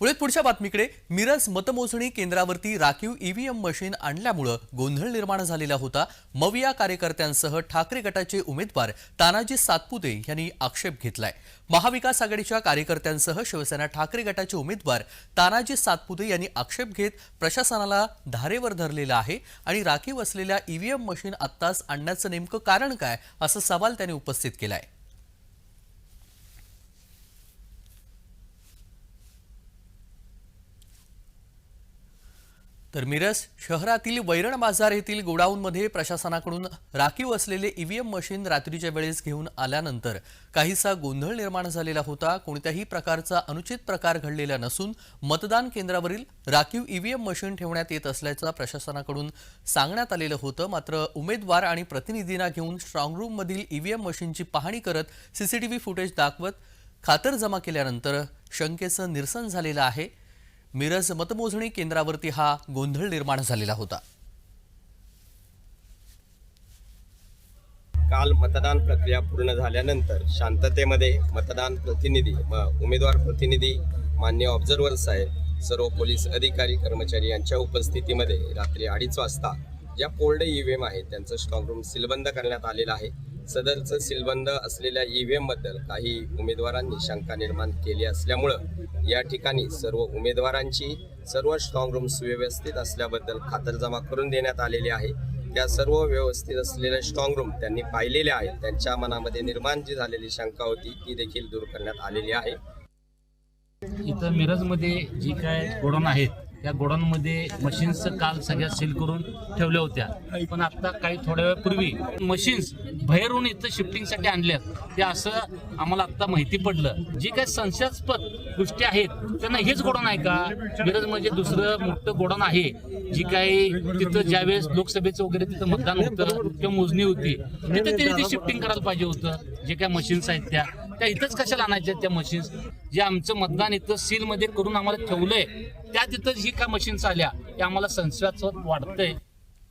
पुढे पुढच्या बातमीकडे मिरज मतमोजणी केंद्रावरती राखीव ईव्हीएम मशीन आणल्यामुळं गोंधळ निर्माण झालेला होता. मविया कार्यकर्त्यांसह ठाकरे गटाचे उमेदवार तानाजी सातपुते यांनी आक्षेप घेतलाय. महाविकास आघाडीच्या कार्यकर्त्यांसह शिवसेना ठाकरे गटाचे उमेदवार तानाजी सातपुते यांनी आक्षेप घेत प्रशासनाला धारेवर धरलेला आहे आणि राखीव असलेल्या ईव्हीएम मशीन आत्ताच आणण्याचं नेमकं कारण काय असा सवाल त्यांनी उपस्थित केलाय. तर मिरज शहरातील वैरण बाजार येथील गोडाऊनमध्ये प्रशासनाकडून राखीव असलेले ईव्हीएम मशीन रात्रीच्या वेळेस घेऊन आल्यानंतर काहीसा गोंधळ निर्माण झालेला होता. कोणत्याही प्रकारचा अनुचित प्रकार घडलेला नसून मतदान केंद्रावरील राखीव ईव्हीएम मशीन ठेवण्यात येत असल्याचं प्रशासनाकडून सांगण्यात आलेलं होतं. मात्र उमेदवार आणि प्रतिनिधींना घेऊन स्ट्रॉंगरूममधील ईव्हीएम मशीनची पाहणी करत सीसीटीव्ही फुटेज दाखवत खातरजमा केल्यानंतर शंकेचं निरसन झालेलं आहे. मिरज मतमोजणी केंद्रावरती हा गोंधळ निर्माण झालेला होता. काल मतदान प्रक्रिया पूर्ण झाल्यानंतर शांततेमध्ये मतदान प्रतिनिधी उमेदवार प्रतिनिधी मान्य ऑब्झर्वर साहेब सर्व पोलीस अधिकारी कर्मचारी यांच्या उपस्थितीमध्ये रात्री अडीच वाजता ज्या कोल्ड ई व्ही एम आहेत त्यांचं स्ट्रॉंग रूम सीलबंद करण्यात आलेलं आहे. सदरचं सीलबंद असलेल्या ईव्हीएमबद्दल काही उमेदवारांनी शंका निर्माण केली असल्यामुळं या ठिकाणी सर्व उमेदवारांची सर्व स्ट्रॉंग रूम सुव्यवस्थित असल्याबद्दल खातरजमा करून देण्यात आलेली आहे. त्या सर्व व्यवस्थित असलेल्या स्ट्रॉंग रूम त्यांनी पाहिलेले आहेत. त्यांच्या मनामध्ये निर्माण जी झालेली शंका होती ती देखील दूर करण्यात आलेली आहे. इथं मिरजमध्ये जी काय गोडाऊन आहेत या गोडाऊनमध्ये मशीन्स काल सगळ्या सील करून ठेवल्या होत्या. पण आता काही थोड्या वेळापूर्वी मशीन्स बाहेरून इथं शिफ्टिंगसाठी आणल्यात. ते असं आम्हाला आता माहिती पडलं. जे काही संशयास्पद गोष्टी आहेत त्यांना हेच गोडाऊन आहे का? मिरज म्हणजे दुसरं मोठं गोडाऊन आहे. जी काही तिथं ज्यावेळेस लोकसभेचं वगैरे तिथं मतदान होतं किंवा मोजणी होती तिथं त्यांनी ते शिफ्टिंग करायला पाहिजे होतं. जे काही मशीन्स आहेत त्या. त्या इथंच कशाला आणायच्या त्या मशीन्स जे आमचं मतदान इथं सीलमध्ये करून आम्हाला ठेवलंय त्या तिथं जी काय मशीन्स आल्या? ते आम्हाला संशयास्पद वाटतंय.